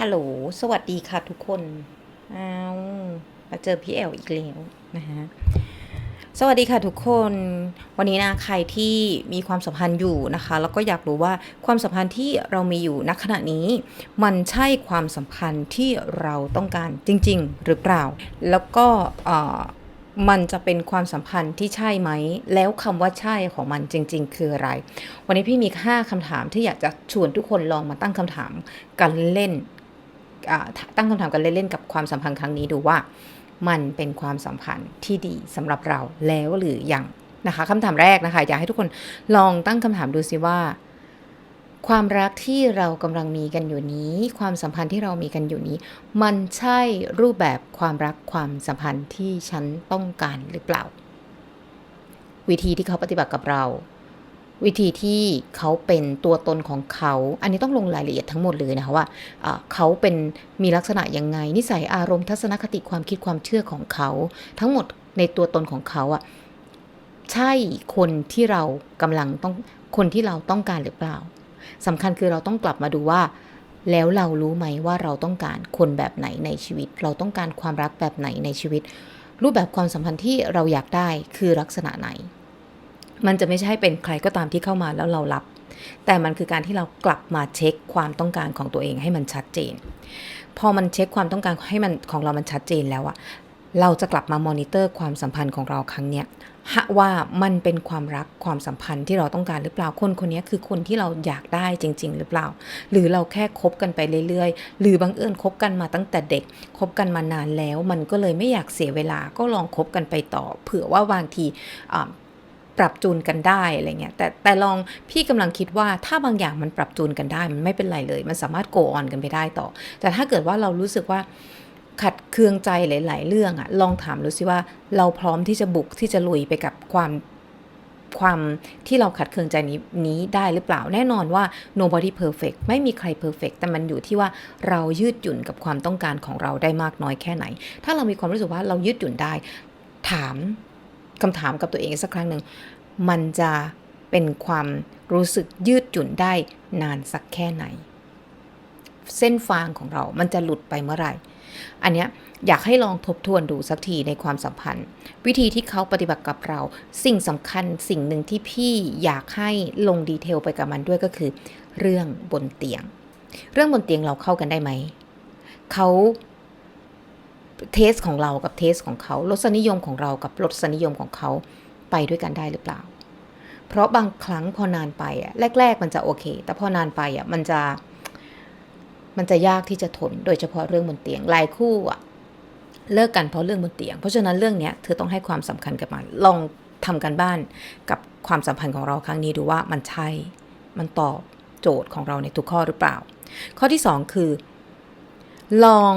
ฮัลโหล สวัสดีค่ะทุกคนอ้าวมาเจอพี่แอลอีกแล้วนะฮะสวัสดีค่ะทุกคน วันนี้นะใครที่มีความสัมพันธ์อยู่นะคะ แล้วก็อยากรู้ว่าความสัมพันธ์ที่เรามีอยู่ณขณะนี้ มันใช่ความสัมพันธ์ที่เราต้องการจริง ๆ หรือเปล่า แล้วก็มันจะเป็นความสัมพันธ์ที่ใช่ไหม แล้วคำว่าใช่ของมันจริง ๆ คืออะไร วันนี้พี่มี 5คำถามที่อยากจะชวนทุกคนลองมาตั้งคำถามกันเล่น ตั้งคำถามกันเล่นๆกับความสัมพันธ์ครั้งนี้ดูว่า มันเป็นความสัมพันธ์ที่ดีสำหรับเราแล้วหรือยังนะคะคำถามแรกนะคะ อยากให้ทุกคนลองตั้งคำถามดูสิว่า ความรักที่เรากำลังมีกันอยู่นี้ ความสัมพันธ์ที่เรามีกันอยู่นี้ มันใช่รูปแบบความรักความสัมพันธ์ที่ฉันต้องการหรือเปล่า วิธีที่เขาปฏิบัติกับเรา วิธีที่เขาเป็นตัวตนของเขา อันนี้ต้องลงรายละเอียดทั้งหมดเลยนะคะว่าเขาเป็นมีลักษณะยังไง นิสัยอารมณ์ทัศนคติความคิดความเชื่อของเขา ทั้งหมดในตัวตนของเขาอะใช่คนที่เรากำลังต้องคนที่เราต้องการหรือเปล่าสำคัญคือเราต้องกลับมาดูว่า แล้วเรารู้ไหมว่าเราต้องการคนแบบไหนในชีวิต เราต้องการความรักแบบไหนในชีวิต รูปแบบความสัมพันธ์ที่เราอยากได้คือลักษณะไหน มันจะไม่ใช่เป็นใครก็ตามที่เข้ามาแล้วเรารับ แต่มันคือการที่เรากลับมาเช็คความต้องการของตัวเองให้มันชัดเจน พอมันเช็คความต้องการให้มันของเรามันชัดเจนแล้วอะเราจะกลับมามอนิเตอร์ความสัมพันธ์ของเราครั้งเนี้ยฮะว่ามันเป็นความรักความสัมพันธ์ที่เราต้องการหรือเปล่าคนคนนี้คือคนที่เราอยากได้จริง ๆ หรือเปล่า หรือเราแค่คบกันไปเรื่อยๆ หรือบังเอิญคบกันมาตั้งแต่เด็กคบกันมานานแล้ว มันก็เลยไม่อยากเสียเวลาก็ลองคบกันไปต่อ เผื่อว่าบางทีอ่า ปรับจูนกันได้อะไรเงี้ยแต่แต่ลองพี่กำลังคิดว่าถ้าบางอย่างมันปรับจูนกันได้ มันไม่เป็นไรเลย มันสามารถโกออนกันไปได้ต่อ แต่ถ้าเกิดว่าเรารู้สึกว่าขัดเคืองใจหลาย ๆ เรื่องอะลองถามดูสิว่าเราพร้อมที่จะบุกที่จะลุยไปกับความความที่เราขัดเคืองใจนี้นี้ได้หรือเปล่าแน่นอนว่า nobody perfect ไม่มีใคร perfect แต่มันอยู่ที่ว่าเรายืดหยุ่นกับความต้องการของเราได้มากน้อยแค่ไหน ถ้าเรามีความรู้สึกว่าเรายืดหยุ่นได้ ถาม คำถามกับตัวเองสักครั้งหนึ่ง มันจะเป็นความรู้สึกยืดหยุ่นได้นานสักแค่ไหน เส้นฟางของเรา มันจะหลุดไปเมื่อไหร่ อันเนี้ยอยากให้ลองทบทวนดูสักทีในความสัมพันธ์ วิธีที่เขาปฏิบัติกับเรา สิ่งสำคัญสิ่งหนึ่งที่พี่อยากให้ลงดีเทลไปกับมันด้วยก็คือ เรื่องบนเตียง เรื่องบนเตียงเราเข้ากันได้ไหม เขา เทสของเรากับเทสของเขารสนิยมของเรากับรสนิยมของเขาไปด้วยกันได้หรือเปล่า เพราะบางครั้งพอนานไปอะแรก ๆ มันจะโอเค แต่พอนานไปอะมันจะมันจะยากที่จะทน โดยเฉพาะเรื่องบนเตียงหลายคู่อะเลิกกันเพราะเรื่องบนเตียง เพราะฉะนั้นเรื่องเนี้ยเธอต้องให้ความสำคัญกับมัน ลองทำกันบ้านกับความสัมพันธ์ของเราครั้งนี้ดูว่ามันใช่ มันตอบโจทย์ของเราในทุกข้อหรือเปล่า ข้อที่สองคือ ลอง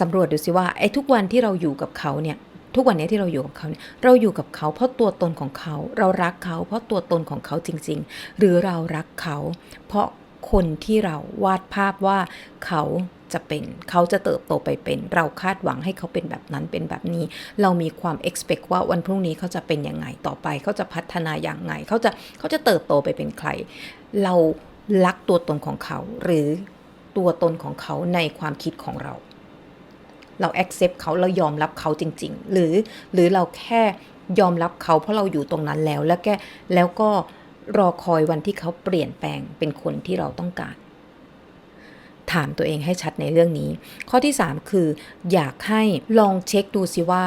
สำรวจดูสิว่าไอ้ทุกวันที่เราอยู่กับเขาเนี่ยทุกวันนี้ที่เราอยู่กับเขาเนี่ยเราอยู่กับเขาเพราะตัวตนของเขา เรารักเขา เพราะตัวตนของเขาจริง ๆ หรือเรารักเขา เพราะคนที่เราวาดภาพว่าเขาจะเป็น เขาจะเติบโตไปเป็น เราคาดหวังให้เขาเป็นแบบนั้นเป็นแบบนี้ เรามีความ expect ว่าวันพรุ่งนี้เขาจะเป็นยังไงต่อไป เขาจะพัฒนาอย่างไง เขาจะเขาจะเติบโตไปเป็นใคร เรารักตัวตนของเขา หรือตัวตนของเขาในความคิดของเรา เรา accept เขาเรายอมรับเขาจริง ๆ หรือหรือเราแค่ยอมรับเขาเพราะเราอยู่ตรงนั้นแล้ว แล้วแกแล้วก็รอคอยวันที่เขาเปลี่ยนแปลงเป็นคนที่เราต้องการ ถามตัวเองให้ชัดในเรื่องนี้ ข้อที่ 3 คือ อยากให้ลองเช็คดูสิว่า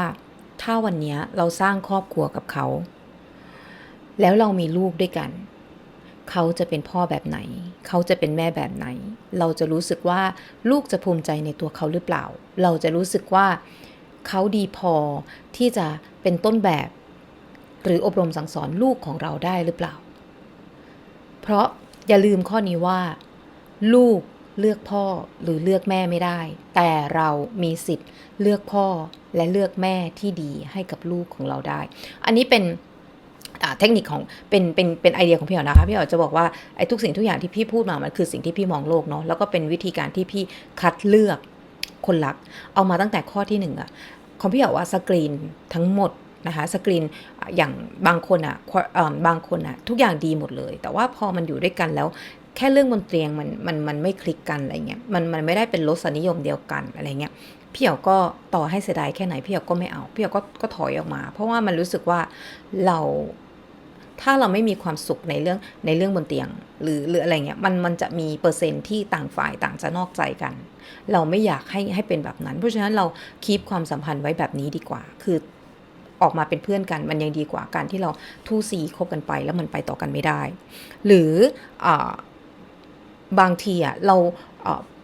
ถ้าวันนี้เราสร้างครอบครัวกับเขา แล้วเรามีลูกด้วยกัน เขาจะเป็นพ่อแบบไหน เขาจะเป็นแม่แบบไหน เราจะรู้สึกว่าลูกจะภูมิใจในตัวเขาหรือเปล่า เราจะรู้สึกว่าเขาดีพอที่จะเป็นต้นแบบ หรืออบรมสั่งสอนลูกของเราได้หรือเปล่า เพราะอย่าลืมข้อนี้ว่า ลูกเลือกพ่อหรือเลือกแม่ไม่ได้ แต่เรามีสิทธิ์เลือกพ่อและเลือกแม่ที่ดีให้กับลูกของเราได้ อันนี้เป็น เทคนิคของเป็นเป็นเป็นไอเดียของพี่อ๋อนะคะพี่อ๋อจะบอกว่าไอ้ทุกสิ่งทุกอย่างที่พี่พูดมามันคือสิ่งที่พี่มองโลกเนาะแล้วก็เป็นวิธีการที่พี่คัดเลือกคนรัก เอามาตั้งแต่ข้อที่หนึ่งอะของพี่อ๋อว่าสกรีนทั้งหมดนะคะสกรีนอย่างบางคนอะเอิ่มบางคนอะทุกอย่างดีหมดเลย แต่ว่าพอมันอยู่ด้วยกันแล้วแค่เรื่องบนเตียงมันมันมันไม่คลิกกันอะไรเงี้ยมันมันไม่ได้เป็นรสนิยมเดียวกันอะไรเงี้ยพี่เอ๋ก็ต่อให้เสียดายแค่ไหนพี่เอ๋ก็ไม่เอาพี่เอ๋ก็ก็ถอยออกมา เพราะว่ามันรู้สึกว่าเรา ถ้าเราไม่มีความสุขในเรื่องในเรื่องบนเตียง หรือหรืออะไรเงี้ยมันมันจะมีเปอร์เซ็นต์ที่ต่างฝ่ายต่างจะนอกใจกัน เราไม่อยากให้ให้เป็นแบบนั้น เพราะฉะนั้นเราคีปความสัมพันธ์ไว้แบบนี้ดีกว่า คือออกมาเป็นเพื่อนกันมันยังดีกว่าการที่เราทู่ซีคบกันไปแล้วมันไปต่อกันไม่ได้ หรืออบางทีอะเรา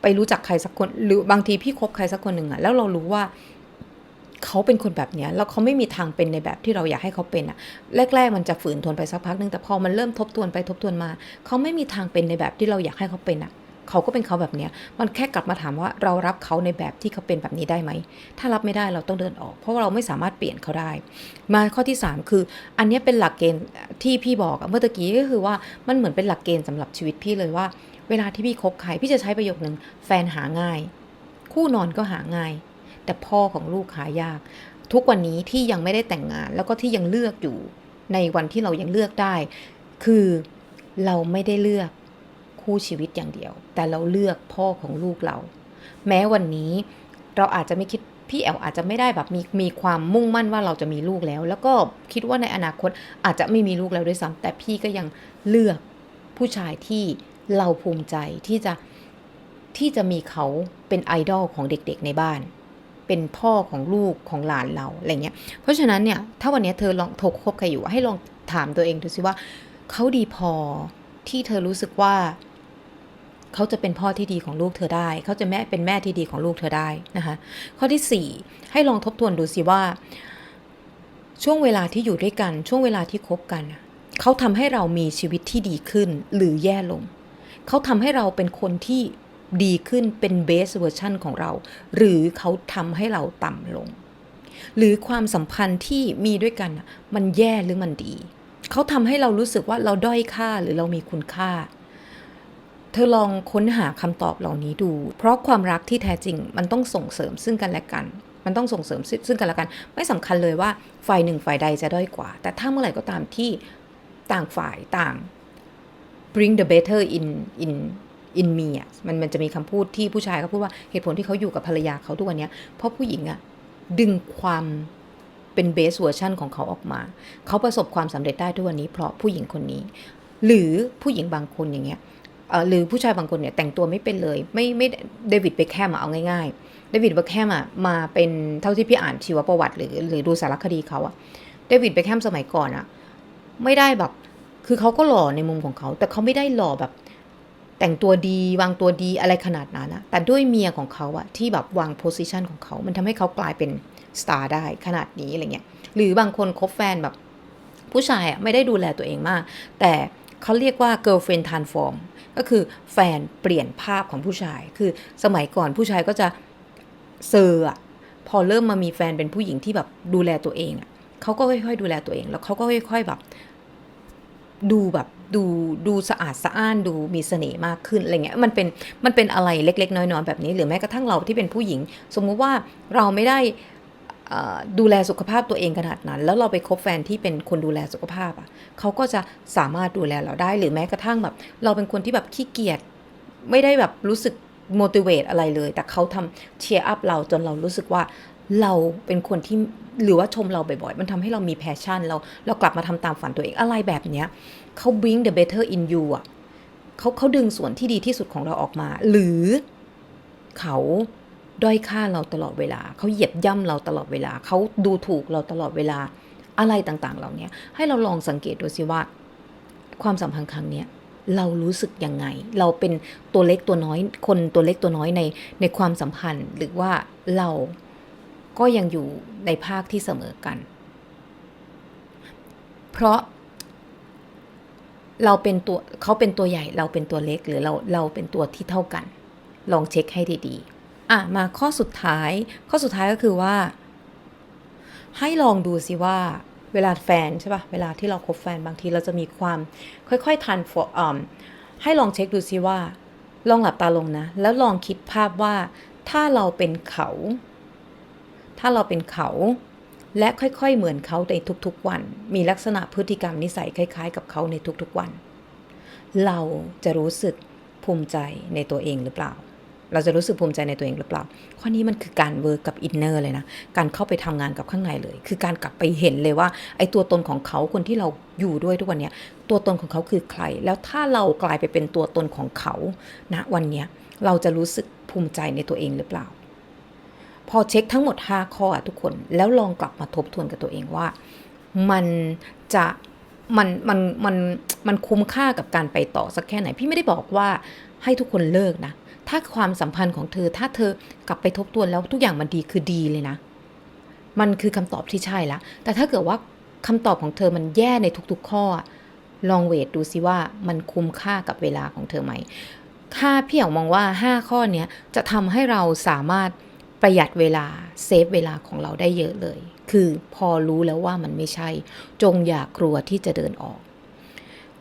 ไปรู้จักใครสักคน หรือบางทีพี่คบใครสักคนหนึ่งอะแล้วเรารู้ว่า เขาเป็นคนแบบนี้แล้วเขาไม่มีทางเป็นในแบบที่เราอยากให้เขาเป็นอะแรก ๆ มันจะฝืนทนไปสักพักหนึ่งแต่พอมันเริ่มทบทวนไปทบทวนมา เขาไม่มีทางเป็นในแบบที่เราอยากให้เขาเป็นอะเขาก็เป็นเขาแบบนี้มันแค่กลับมาถามว่าเรารับเขาในแบบที่เขาเป็นแบบนี้ได้ไหม ถ้ารับไม่ได้เราต้องเดินออก เพราะว่าเราไม่สามารถเปลี่ยนเขาได้ มาข้อที่ 3 คือ อันนี้เป็นหลักเกณฑ์ที่พี่บอกเมื่อตะกี้ก็คือว่ามันเหมือนเป็นหลักเกณฑ์สำหรับชีวิตพี่เลยว่า เวลาที่พี่คบใครพี่จะใช้ประโยคนึงแฟนหาง่าย คู่นอนก็หาง่าย แต่พ่อของลูกหายาก ทุกวันนี้ที่ยังไม่ได้แต่งงาน แล้วก็ที่ยังเลือกอยู่ในวันที่เรายังเลือกได้ คือเราไม่ได้เลือกคู่ชีวิตอย่างเดียว แต่เราเลือกพ่อของลูกเรา แม้วันนี้เราอาจจะไม่คิดพี่แอลอาจจะไม่ได้แบบมีมีความมุ่งมั่นว่าเราจะมีลูกแล้ว แล้วก็คิดว่าในอนาคตอาจจะไม่มีลูกแล้วด้วยซ้ำแต่พี่ก็ยังเลือกผู้ชายที่เราภูมิใจที่จะที่จะมีเขาเป็นไอดอลของเด็กๆในบ้าน เป็นพ่อของลูกของหลานเราอะไรเงี้ย เพราะฉะนั้นเนี่ยถ้าวันนี้เธอลองโทรคบใครอยู่ให้ลองถามตัวเองดูสิว่าเขาดีพอที่เธอรู้สึกว่าเขาจะเป็นพ่อที่ดีของลูกเธอได้ เขาจะแม่เป็นแม่ที่ดีของลูกเธอได้นะคะ ข้อที่ 4 ให้ลองทบทวนดูสิว่า ช่วงเวลาที่อยู่ด้วยกัน ช่วงเวลาที่คบกัน เขาทำให้เรามีชีวิตที่ดีขึ้นหรือแย่ลง เขาทำให้เราเป็นคนที่ ดีขึ้นเป็นเบสเวอร์ชันของเรา หรือเขาทำให้เราต่ำลง หรือความสัมพันธ์ที่มีด้วยกันมันแย่หรือมันดี เขาทำให้เรารู้สึกว่าเราด้อยค่าหรือเรามีคุณค่า เธอลองค้นหาคำตอบเหล่านี้ดู เพราะความรักที่แท้จริงมันต้องส่งเสริมซึ่งกันและกันมันต้องส่งเสริมซึ่งกันและกัน ไม่สำคัญเลยว่าฝ่ายหนึ่งฝ่ายใดจะด้อยกว่า แต่ถ้าเมื่อไหร่ก็ตามที่ต่างฝ่ายต่าง bring the better in in in me อะมันมันจะมีคำพูดที่ผู้ชายเขาพูดว่าเหตุผลที่เขาอยู่กับภรรยาเขาทุกวันนี้เพราะผู้หญิงอะดึงความเป็นเบสเวอร์ชันของเขาออกมา เขาประสบความสำเร็จได้ทุกวันนี้ เพราะผู้หญิงคนนี้ หรือผู้หญิงบางคนอย่างเงี้ยหรือผู้ชายบางคนเนี่ยแต่งตัวไม่เป็นเลย ไม่ไม่เดวิดเบคแฮมอะเอาง่ายๆเดวิดเบคแฮมอะมาเป็นเท่าที่พี่อ่านชีวประวัติหรือหรือดูสารคดีเขาอะเดวิดเบคแฮมสมัยก่อนอะไม่ได้แบบคือเขาก็หล่อในมุมของเขา แต่เขาไม่ได้หล่อแบบ แต่งตัวดีวางตัวดีอะไรขนาดนั้นนะแต่ด้วยเมียของเขาอะที่แบบวางโพสิชันของเขา มันทำให้เขากลายเป็นสตาร์ได้ขนาดนี้อะไรเงี้ยหรือบางคนคบแฟนแบบผู้ชายอะไม่ได้ดูแลตัวเองมาก แต่เขาเรียกว่า girlfriend transform ก็คือแฟนเปลี่ยนภาพของผู้ชาย คือสมัยก่อนผู้ชายก็จะเซอร์อะพอเริ่มมามีแฟนเป็นผู้หญิงที่แบบดูแลตัวเองอะเขาก็ค่อยๆดูแลตัวเอง แล้วเขาก็ค่อย ๆแบบ ดูแบบดูดูสะอาดสะอ้านดูมีเสน่ห์มากขึ้นอะไรเงี้ยมันเป็นมันเป็นอะไรเล็ก ๆ น้อยๆแบบนี้ หรือแม้กระทั่งเราที่เป็นผู้หญิง สมมุติว่าเราไม่ได้ดูแลสุขภาพตัวเองขนาดนั้น แล้วเราไปคบแฟนที่เป็นคนดูแลสุขภาพอะเขาก็จะสามารถดูแลเราได้ หรือแม้กระทั่งแบบ เราเป็นคนที่แบบขี้เกียจไม่ได้แบบรู้สึก motivate อะไรเลย แต่เขาทำเชียร์อัพเราจนเรารู้สึกว่า เราเป็นคนที่หรือว่าชมเราบ่อยๆ มันทำให้เรามีแพชชั่น เราเรากลับมาทำตามฝันตัวเองอะไรแบบเนี้ยเขา bring the better in you อะเขาเขาดึงส่วนที่ดีที่สุดของเราออกมา หรือเขาด้อยค่าเราตลอดเวลา เขาเหยียบย่ำเราตลอดเวลา เขาดูถูกเราตลอดเวลาอะไรต่างๆ เหล่านี้ให้เราลองสังเกตดูสิว่า ความสัมพันธ์ครั้งนี้เรารู้สึกยังไง เราเป็นตัวเล็กตัวน้อย คนตัวเล็กตัวน้อยในในความสัมพันธ์ หรือว่าเรา ก็ยังอยู่ในภาคที่เสมอกัน เพราะเราเป็นตัวเขาเป็นตัวใหญ่เราเป็นตัวเล็กหรือเราเราเป็นตัวที่เท่ากัน ลองเช็คให้ดีๆ อะ มาข้อสุดท้าย ข้อสุดท้ายก็คือว่า ให้ลองดูสิว่าเวลาแฟนใช่ปะ่ะ เวลาที่เราคบแฟนบางทีเราจะมีความค่อยๆทันฟอร์มให้ลองเช็คดูสิว่า ลองหลับตาลงนะ แล้วลองคิดภาพว่าถ้าเราเป็นเขา ถ้าเราเป็นเขา และค่อยๆเหมือนเขาในทุกๆวัน มีลักษณะพฤติกรรมนิสัยคล้ายๆ กับเขาในทุกๆวัน เราจะรู้สึกภูมิใจในตัวเองหรือเปล่า เราจะรู้สึกภูมิใจในตัวเองหรือเปล่า ข้อนี้มันคือการเวิร์กกับอินเนอร์เลยนะ การเข้าไปทำงานกับข้างในเลย คือการกลับไปเห็นเลยว่าไอ้ตัวตนของเขาคนที่เราอยู่ด้วยทุกวันเนี้ยตัวตนของเขาคือใคร แล้วถ้าเรากลายไปเป็นตัวตนของเขาณวันเนี้ยเราจะรู้สึกภูมิใจในตัวเองหรือเปล่า พอเช็คทั้งหมด 5 ข้อทุกคนแล้วลองกลับมาทบทวนกับตัวเองว่า มันจะมันมันมันมันคุ้มค่ากับการไปต่อสักแค่ไหน พี่ไม่ได้บอกว่าให้ทุกคนเลิกนะ ถ้าความสัมพันธ์ของเธอ ถ้าเธอกลับไปทบทวนแล้วทุกอย่างมันดีคือดีเลยนะ มันคือคำตอบที่ใช่ละ แต่ถ้าเกิดว่าคำตอบของเธอมันแย่ในทุกๆ ข้อ ลองเวทดูซิว่ามันคุ้มค่ากับเวลาของเธอไหม ค่าพี่เอ๋วมองว่า 5 ข้อเนี้ยจะทำให้เราสามารถ ประหยัดเวลาเซฟเวลาของเราได้เยอะเลย คือพอรู้แล้วว่ามันไม่ใช่ จงอย่ากลัวที่จะเดินออก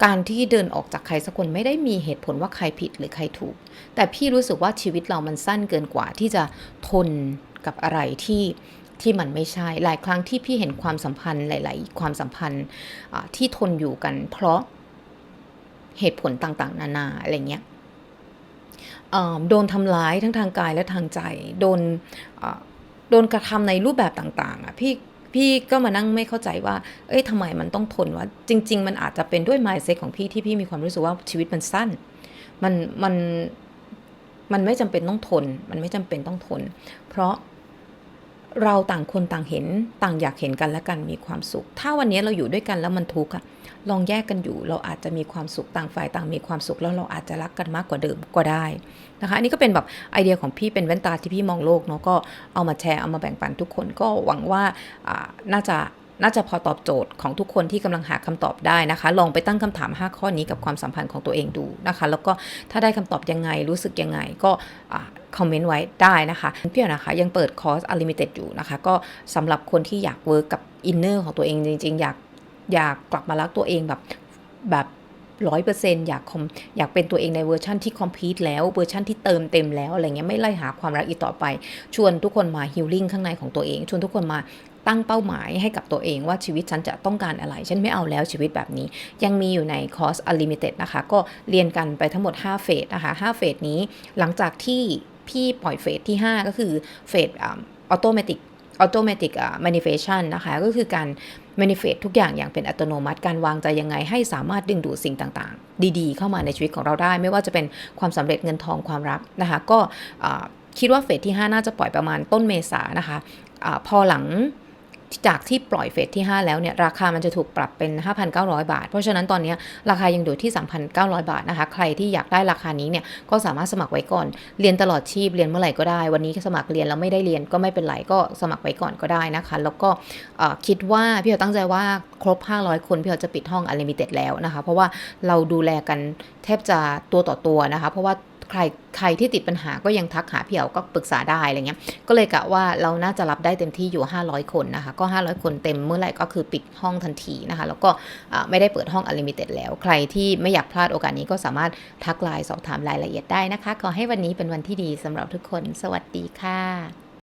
การที่เดินออกจากใครสักคนไม่ได้มีเหตุผลว่าใครผิดหรือใครถูก แต่พี่รู้สึกว่าชีวิตเรามันสั้นเกินกว่าที่จะทนกับอะไรที่ที่มันไม่ใช่ หลายครั้งที่พี่เห็นความสัมพันธ์หลาย ๆ ความสัมพันธ์ที่ทนอยู่กัน เพราะเหตุผลต่างๆ นานาอะไรเงี้ย โดนทำร้ายทั้งทางกายและทางใจ โดนโดนกระทำในรูปแบบต่างๆอะพี่พี่ก็มานั่งไม่เข้าใจว่า เอ้ยทำไมมันต้องทนวะ จริง ๆ มันอาจจะเป็นด้วย mindset ของพี่ที่พี่มีความรู้สึกว่าชีวิตมันสั้น มัน มัน มันไม่จำเป็นต้องทน มันไม่จำเป็นต้องทน เพราะ เราต่างคนต่างเห็นต่างอยากเห็นกันและกันมีความสุข ถ้าวันนี้เราอยู่ด้วยกันแล้วมันทุกข์อะลองแยกกันอยู่เราอาจจะมีความสุขต่างฝ่ายต่างมีความสุขแล้วเราอาจจะรักกันมากกว่าเดิมก็ได้นะคะ อันนี้ก็เป็นแบบไอเดียของพี่เป็นแว่นตาที่พี่มองโลกเนาะก็เอามาแชร์เอามาแบ่งปันทุกคนก็หวังว่าอ่าน่าจะ น่าจะพอตอบโจทย์ของทุกคนที่กำลังหาคำตอบได้นะคะ ลองไปตั้งคำถาม 5 ข้อนี้กับความสัมพันธ์ของตัวเองดูนะคะ แล้วก็ถ้าได้คำตอบยังไงรู้สึกยังไงก็คอมเมนต์ไว้ได้นะคะเพี่นะคะยังเปิดคอร์สอลิมิเต็ดอยู่นะคะ ก็สำหรับคนที่อยากเวิร์กกับอินเนอร์ของตัวเองจริง ๆ อยากอยากกลับมารักตัวเองแบบแบบ ร้อยเปอร์เซ็นต์อยากคอมอยากเป็นตัวเองในเวอร์ชั่นที่คอมพลีทแล้วเวอร์ชั่นที่เติมเต็มแล้วอะไรเงี้ยไม่ไล่หาความรักอีกต่อไป ชวนทุกคนมาฮิลลิ่งข้างในของตัวเอง ชวนทุกคนมาตั้งเป้าหมายให้กับตัวเองว่าชีวิตฉันจะต้องการอะไร ฉันไม่เอาแล้วชีวิตแบบนี้ ยังมีอยู่ในคอร์ส Unlimited นะคะ ก็เรียนกันไปทั้งหมด 5 เฟสนะคะ5เฟสนี้หลังจากที่พี่ปล่อยเฟสที่ 5 ก็คือเฟสออโตเมติกออโตเมติกอ่า manifestation นะคะก็คือการ manifest ทุกอย่างอย่างเป็นอัตโนมัติการวางใจยังไงให้สามารถดึงดูดสิ่งต่างๆ ดีๆ เข้ามาในชีวิตของเราได้ ไม่ว่าจะเป็นความสำเร็จเงินทองความรักนะคะก็คิดว่าเฟสที่ 5 น่าจะปล่อยประมาณต้นเมษานะคะอะพอหลัง จากที่ปล่อยเฟสที่ 5 แล้วเนี่ยราคามันจะถูกปรับเป็น 5,900 บาท เพราะฉะนั้นตอนนี้ราคายังอยู่ที่ 3,900 บาทนะคะ ใครที่อยากได้ราคานี้เนี่ยก็สามารถสมัครไว้ก่อน เรียนตลอดชีพเรียนเมื่อไหร่ก็ได้ วันนี้สมัครเรียนแล้วไม่ได้เรียนก็ไม่เป็นไรก็สมัครไว้ก่อนก็ได้นะคะ แล้วก็คิดว่าพี่เขาตั้งใจว่าครบ 500 คนพี่เขาจะปิดห้อง Unlimited แล้วนะคะ เพราะว่าเราดูแลกันแทบจะตัวต่อตัวนะคะ เพราะว่า ใครใครที่ติดปัญหาก็ยังทักหาพี่เอ๋ก็ปรึกษาได้อะไรเงี้ย ก็เลยกะว่าเราน่าจะรับได้เต็มที่อยู่ 500 คนนะคะ ก็ 500 คนเต็มเมื่อไหร่ก็คือปิดห้องทันทีนะคะ แล้วก็ไม่ได้เปิดห้องอลิมิเต็ดแล้ว ใครที่ไม่อยากพลาดโอกาสนี้ก็สามารถทักไลน์สอบถามรายละเอียดได้นะคะ ขอให้วันนี้เป็นวันที่ดีสำหรับทุกคน สวัสดีค่ะ